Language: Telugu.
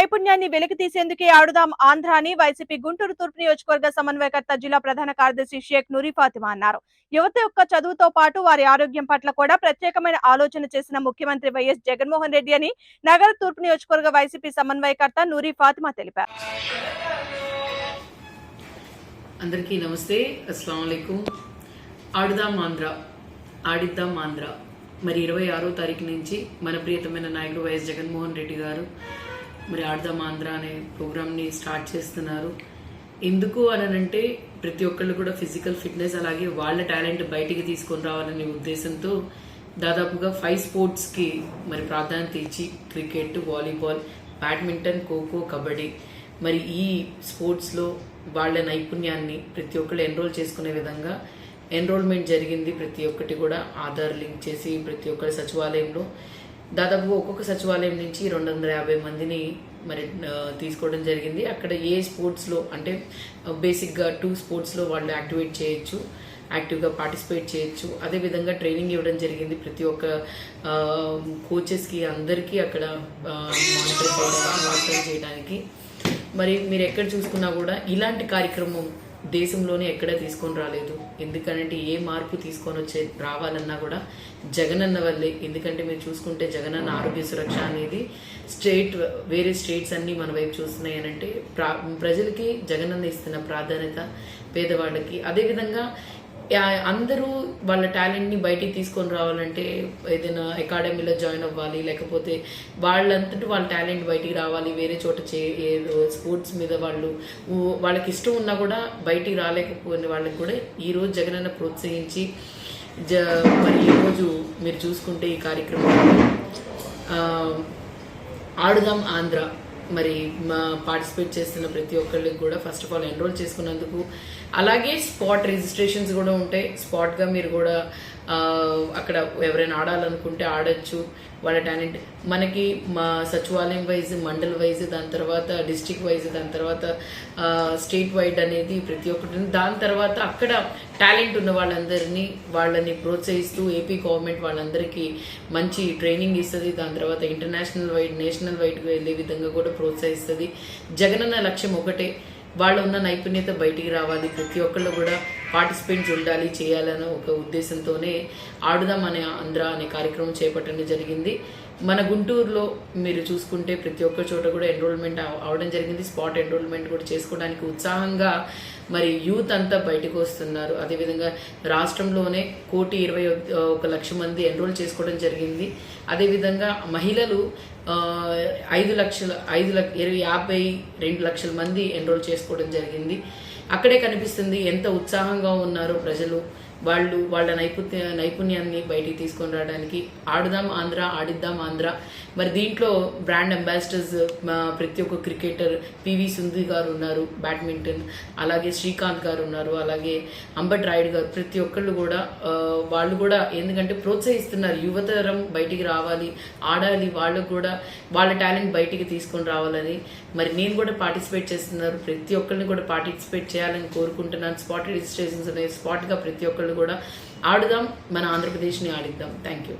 నైపుణ్యాన్ని వెలికి తీసేందుకే ఆడుదాం ఆంధ్ర అని వైసీపీ గుంటూరు తూర్పు నియోజకవర్గ సమన్వయకర్త జిల్లా ప్రధాన కార్యదర్శి షేక్ నూరి ఫాతిమా అన్నారు. యువత యొక్క చదువుతో పాటు వారి ఆరోగ్యం పట్ల కూడా ప్రత్యేకమైన ఆలోచన చేసిన ముఖ్యమంత్రి వైఎస్ జగన్మోహన్ రెడ్డి అని నగర తూర్పు నియోజకవర్గ వైసీపీ సమన్వయకర్త నూరి ఫాతిమా తెలిపారు. అందరికీ నమస్తే. అస్సలం అయికం ఆడుదాం ఆంధ్ర ఆడిద్దాం ఆంధ్ర. మరి ఇరవై ఆరో తారీఖు నుంచి మన ప్రియతమైన నాయకుడు వైఎస్ జగన్మోహన్ రెడ్డి గారు మరి ఆడుదాం ఆంధ్ర అనే ప్రోగ్రామ్ని స్టార్ట్ చేస్తున్నారు. ఎందుకు అనంటే ప్రతి ఒక్కళ్ళు కూడా ఫిజికల్ ఫిట్నెస్ అలాగే వాళ్ళ టాలెంట్ బయటికి తీసుకొని రావాలనే ఉద్దేశంతో దాదాపుగా ఫైవ్ స్పోర్ట్స్కి మరి ప్రాధాన్యత ఇచ్చి cricket volleyball badminton kho kho kabaddi మరి ఈ స్పోర్ట్స్లో వాళ్ళ నైపుణ్యాన్ని ప్రతి ఒక్కళ్ళు ఎన్రోల్ చేసుకునే విధంగా ఎన్రోల్మెంట్ జరిగింది. ప్రతి ఒక్కటి కూడా ఆధార్ లింక్ చేసి ప్రతి ఒక్కరి సచివాలయంలో దాదాపు ఒక్కొక్క సచివాలయం నుంచి రెండు వందల యాభై మందిని మరి తీసుకోవడం జరిగింది. అక్కడ ఏ స్పోర్ట్స్లో అంటే బేసిక్గా టూ స్పోర్ట్స్లో వాళ్ళు యాక్టివేట్ చేయొచ్చు యాక్టివ్గా పార్టిసిపేట్ చేయొచ్చు. అదేవిధంగా ట్రైనింగ్ ఇవ్వడం జరిగింది ప్రతి ఒక్క కోచెస్కి అందరికీ అక్కడ మానిటర్ చేయడానికి. మరి మీరు ఎక్కడ చూసుకున్నా కూడా ఇలాంటి కార్యక్రమం దేశంలోనే ఎక్కడ తీసుకొని రాలేదు. ఎందుకంటే ఏ మార్పు తీసుకొని వచ్చే రావాలన్నా కూడా జగనన్న వల్లే. ఎందుకంటే మీరు చూసుకుంటే జగనన్న ఆరోగ్య సురక్ష అనేది స్టేట్ వేరే స్టేట్స్ అన్నీ మన వైపు చూస్తున్నాయి అని అంటే ప్రా ప్రజలకి జగనన్న ఇస్తున్న ప్రాధాన్యత పేదవాళ్ళకి. అదేవిధంగా అందరూ వాళ్ళ టాలెంట్ని బయటికి తీసుకొని రావాలంటే ఏదైనా అకాడమీలో జాయిన్ అవ్వాలి లేకపోతే వాళ్ళంతటి వాళ్ళ టాలెంట్ బయటికి రావాలి వేరే చోట చే ఏదో స్పోర్ట్స్ మీద వాళ్ళు వాళ్ళకి ఇష్టం ఉన్నా కూడా బయటికి రాలేకపోయిన వాళ్ళకి కూడా ఈరోజు జగనన్న ప్రోత్సహించి జ మరి ఈరోజు మీరు చూసుకుంటే ఈ కార్యక్రమం ఆడుదాం ఆంధ్ర. మరి మా పార్టిసిపేట్ చేస్తున్న ప్రతి ఒక్కళ్ళకి కూడా ఫస్ట్ ఆఫ్ ఆల్ ఎన్రోల్ చేసుకున్నందుకు. అలాగే స్పాట్ రిజిస్ట్రేషన్స్ కూడా ఉంటాయి. స్పాట్గా మీరు కూడా అక్కడ ఎవరైనా ఆడాలనుకుంటే ఆడచ్చు. వాళ్ళ టాలెంట్. మనకి మా సచివాలయం వైజ్ మండల్ వైజ్ దాని తర్వాత డిస్టిక్ వైజ్ దాని తర్వాత స్టేట్ వైడ్ అనేది ప్రతి ఒక్కటి. దాని తర్వాత అక్కడ టాలెంట్ ఉన్న వాళ్ళందరినీ వాళ్ళని ప్రోత్సహిస్తూ ఏపీ గవర్నమెంట్ వాళ్ళందరికీ మంచి ట్రైనింగ్ ఇస్తుంది. దాని తర్వాత ఇంటర్నేషనల్ వైడ్ నేషనల్ వైడ్గా వెళ్ళే విధంగా కూడా ప్రోత్సహిస్తుంది. జగనన్న లక్ష్యం ఒకటే. వాళ్ళు ఉన్న నైపుణ్యత బయటికి రావాలి. ప్రతి ఒక్కళ్ళు కూడా పార్టిసిపెంట్స్ ఉండాలి చేయాలన్న ఒక ఉద్దేశంతోనే ఆడుదాం అనే ఆంధ్ర అనే కార్యక్రమం చేపట్టడం జరిగింది. మన గుంటూరులో మీరు చూసుకుంటే ప్రతి ఒక్క చోట కూడా ఎన్రోల్మెంట్ అవడం జరిగింది. స్పాట్ ఎన్రోల్మెంట్ కూడా చేసుకోవడానికి ఉత్సాహంగా మరి యూత్ అంతా బయటకు వస్తున్నారు. అదేవిధంగా రాష్ట్రంలోనే కోటి ఇరవై ఒక లక్ష మంది ఎన్రోల్ చేసుకోవడం జరిగింది. అదేవిధంగా మహిళలు ఐదు లక్షల ఐదు లక్ష ఇరవై యాభై రెండు లక్షల మంది ఎన్రోల్ చేసుకోవడం జరిగింది. అక్కడే కనిపిస్తుంది ఎంత ఉత్సాహంగా ఉన్నారో ప్రజలు. వాళ్ళు వాళ్ళ నైపుణ్య నైపుణ్యాన్ని బయటికి తీసుకొని రావడానికి ఆడుదాం ఆంధ్ర ఆడిద్దాం ఆంధ్ర. మరి దీంట్లో బ్రాండ్ అంబాసిడర్స్ మా ప్రతి ఒక్క క్రికెటర్ పివి సుందరి గారు ఉన్నారు బ్యాడ్మింటన్ అలాగే శ్రీకాంత్ గారు ఉన్నారు అలాగే అంబట్ రాయుడు గారు ప్రతి ఒక్కళ్ళు కూడా వాళ్ళు కూడా ఎందుకంటే ప్రోత్సహిస్తున్నారు. యువతరం బయటికి రావాలి ఆడాలి వాళ్ళకు కూడా వాళ్ళ టాలెంట్ బయటికి తీసుకొని రావాలని. మరి నేను కూడా పార్టిసిపేట్ చేస్తున్నారు. ప్రతి ఒక్కరిని కూడా పార్టిసిపేట్ చేయాలని కోరుకుంటున్నాను. స్పాట్ రిజిస్ట్రేషన్స్ అనేవి స్పాట్గా ప్రతి ఒక్కళ్ళు కూడా ఆడుదాం మన ఆంధ్రప్రదేశ్ని ఆడిద్దాం థ్యాంక్ యూ